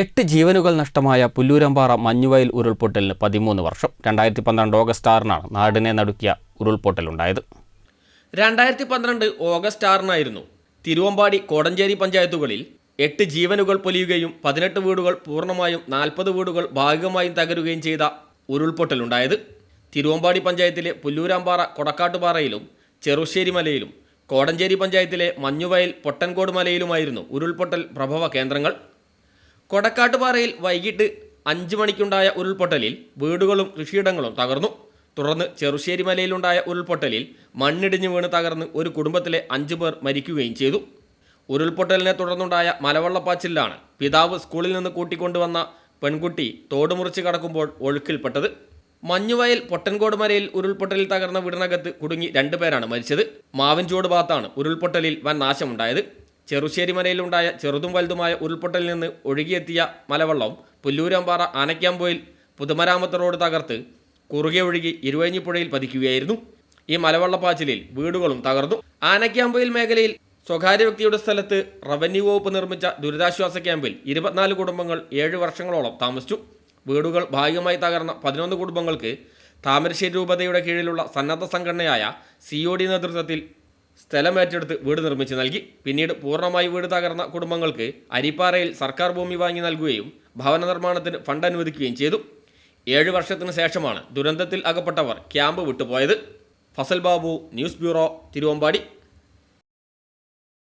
എട്ട് ജീവനുകൾ നഷ്ടമായ പുല്ലൂരമ്പാറ മഞ്ഞുവയൽ ഉരുൾപൊട്ടലിന് പതിമൂന്ന് വർഷം. രണ്ടായിരത്തി പന്ത്രണ്ട് ഓഗസ്റ്റ് ആറിനാണ് നാടിനെ നടുക്കിയ ഉരുൾപൊട്ടലുണ്ടായത്. രണ്ടായിരത്തി പന്ത്രണ്ട് ഓഗസ്റ്റ് ആറിനായിരുന്നു തിരുവമ്പാടി കോടഞ്ചേരി പഞ്ചായത്തുകളിൽ എട്ട് ജീവനുകൾ പൊലിയുകയും പതിനെട്ട് വീടുകൾ പൂർണമായും നാൽപ്പത് വീടുകൾ ഭാഗികമായും തകരുകയും ചെയ്ത ഉരുൾപൊട്ടലുണ്ടായത്. തിരുവമ്പാടി പഞ്ചായത്തിലെ പുല്ലൂരാമ്പാറ കൊടക്കാട്ടുപാറയിലും ചെറുശ്ശേരി മലയിലും കോടഞ്ചേരി പഞ്ചായത്തിലെ മഞ്ഞുവയൽ പൊട്ടൻകോട് മലയിലുമായിരുന്നു ഉരുൾപൊട്ടൽ പ്രഭവ കേന്ദ്രങ്ങൾ. കൊടക്കാട്ടുപാറയിൽ വൈകിട്ട് അഞ്ച് മണിക്കുണ്ടായ ഉരുൾപൊട്ടലിൽ വീടുകളും കൃഷിയിടങ്ങളും തകർന്നു. തുടർന്ന് ചെറുശ്ശേരി മലയിലുണ്ടായ ഉരുൾപൊട്ടലിൽ മണ്ണിടിഞ്ഞു വീണ് തകർന്ന് ഒരു കുടുംബത്തിലെ അഞ്ചു പേർ മരിക്കുകയും ചെയ്തു. ഉരുൾപൊട്ടലിനെ തുടർന്നുണ്ടായ മലവെള്ളപ്പാച്ചിലാണ് പിതാവ് സ്കൂളിൽ നിന്ന് കൂട്ടിക്കൊണ്ടുവന്ന പെൺകുട്ടി തോടുമുറിച്ച് കടക്കുമ്പോൾ ഒഴുക്കിൽപ്പെട്ടത്. മഞ്ഞുവയൽ പൊട്ടൻകോട് മലയിൽ ഉരുൾപൊട്ടലിൽ തകർന്ന വീടിനകത്ത് കുടുങ്ങി രണ്ടുപേരാണ് മരിച്ചത്. മാവിൻചോട് ഭാഗത്താണ് ഉരുൾപൊട്ടലിൽ വൻ നാശമുണ്ടായത്. ചെറുശ്ശേരി മലയിലുണ്ടായ ചെറുതും വലുതുമായ ഉരുൾപൊട്ടലിൽ നിന്ന് ഒഴുകിയെത്തിയ മലവെള്ളം പുല്ലൂരാമ്പാറ ആനക്കാമ്പോയിൽ പുതുമരാമത്ത് റോഡ് തകർത്ത് കുറുകെ ഒഴുകി ഇരുവഴിഞ്ഞിപ്പുഴയിൽ പതിക്കുകയായിരുന്നു. ഈ മലവെള്ളപ്പാച്ചിലിൽ വീടുകളും തകർന്നു. ആനക്കാമ്പോയിൽ മേഖലയിൽ സ്വകാര്യ വ്യക്തിയുടെ സ്ഥലത്ത് റവന്യൂ വകുപ്പ് നിർമ്മിച്ച ദുരിതാശ്വാസ ക്യാമ്പിൽ ഇരുപത്തിനാല് കുടുംബങ്ങൾ ഏഴ് വർഷങ്ങളോളം താമസിച്ചു. വീടുകൾ ഭാഗികമായി തകർന്ന പതിനൊന്ന് കുടുംബങ്ങൾക്ക് താമരശ്ശേരി രൂപതയുടെ കീഴിലുള്ള സന്നദ്ധ സംഘടനയായ സി ഒ ഡി ഏറ്റെടുത്ത് വീട് നിർമ്മിച്ച് നൽകി. പിന്നീട് പൂർണമായി വീട് തകർന്ന കുടുംബങ്ങൾക്ക് അരിപ്പാറയിൽ സർക്കാർ ഭൂമി വാങ്ങി നൽകുകയും ഭവന നിർമ്മാണത്തിന് ഫണ്ട് അനുവദിക്കുകയും ചെയ്തു. ഏഴ് വർഷത്തിന് ശേഷമാണ് ദുരന്തത്തിൽ അകപ്പെട്ടവർ camp വിട്ടുപോയത്. Fasal Babu news bureau Thiruvambadi.